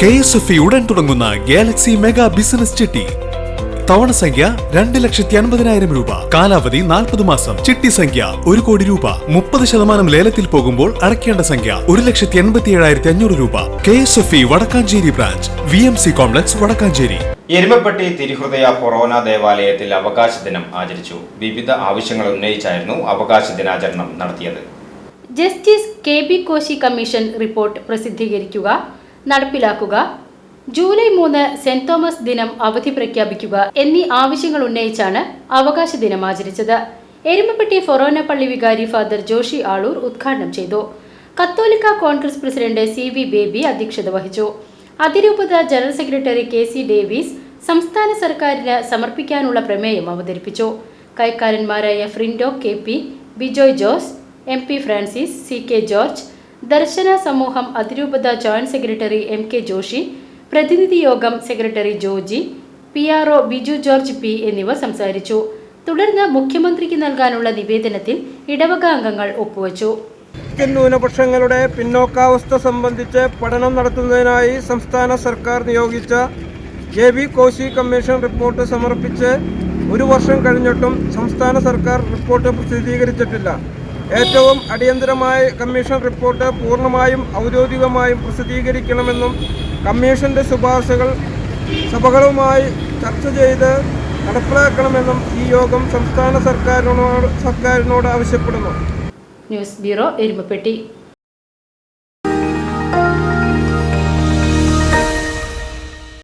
K S F ഉടൻ തുടങ്ങുന്ന Galaxy mega business ചിട്ടി. തവണ സംഖ്യ രണ്ട് ലക്ഷത്തി അൻപതിനായിരം രൂപ. കാലാവധി നാൽപ്പത് മാസം. ചിട്ടി സംഖ്യ ഒരു കോടി രൂപ. മുപ്പത് ശതമാനം ലേലത്തിൽ പോകുമ്പോൾ അടയ്ക്കേണ്ട സംഖ്യ ഒരു ലക്ഷത്തി എൺപത്തി ഏഴായിരത്തി അഞ്ഞൂറ് രൂപ. K S F E Vadakkanchery branch. V M C complex Vadakkanchery. Erumappetty തിരുഹൃദയ ഫൊറോന ദേവാലയത്തിൽ അവകാശ ദിനം ആചരിച്ചു. വിവിധ ആവശ്യങ്ങൾ ഉന്നയിച്ചായിരുന്നു അവകാശ ദിനാചരണം നടത്തിയത്. Justice K B Koshy commission report പ്രസിദ്ധീകരിക്കുക. നടപ്പിലാക്കുക. ജൂലൈ മൂന്ന് സെന്റ് തോമസ് ദിനം അവധി പ്രഖ്യാപിക്കുക എന്നീ ആവശ്യങ്ങൾ ഉന്നയിച്ചാണ് അവകാശ ദിനം ആചരിച്ചത്. എരുമപ്പെട്ടി ഫൊറോന പള്ളി വികാരി ഫാദർ ജോഷി ആളൂർ ഉദ്ഘാടനം ചെയ്തു. കത്തോലിക്ക Congress president C V Baby അധ്യക്ഷത വഹിച്ചു. അതിരൂപത general secretary K C Davis സംസ്ഥാന സർക്കാരിന് സമർപ്പിക്കാനുള്ള പ്രമേയം അവതരിപ്പിച്ചു. കൈക്കാരന്മാരായ Frindo K P Bijoy Jose M P Francis C K George ദർശന സമൂഹം അതിരൂപത joint secretary M K Joshy പ്രതിനിധി യോഗം secretary Joji P R O Biju George P എന്നിവ സംസാരിച്ചു. തുടർന്ന് മുഖ്യമന്ത്രിക്ക് നൽകാനുള്ള നിവേദനത്തിൽ ഇടവക അംഗങ്ങൾ ഒപ്പുവച്ചു. ന്യൂനപക്ഷങ്ങളുടെ പിന്നോക്കാവസ്ഥ സംബന്ധിച്ച് പഠനം നടത്തുന്നതിനായി സംസ്ഥാന സർക്കാർ നിയോഗിച്ച K V Koshy commission report സമർപ്പിച്ച് ഒരു വർഷം കഴിഞ്ഞിട്ടും സംസ്ഥാന സർക്കാർ റിപ്പോർട്ട് പ്രസിദ്ധീകരിച്ചിട്ടില്ല. ഏറ്റവും അടിയന്തരമായ കമ്മീഷൻ റിപ്പോർട്ട് പൂർണമായും ഔദ്യോഗികമായും പ്രസിദ്ധീകരിക്കണമെന്നും കമ്മീഷന്റെ ശുപാർശകൾ സഭകളുമായി ചർച്ച ചെയ്ത് നടപ്പിലാക്കണമെന്നും ഈ യോഗം സംസ്ഥാന സർക്കാരിനോട് സർക്കാരിനോട് ആവശ്യപ്പെടുന്നു. News bureau Erumappetty.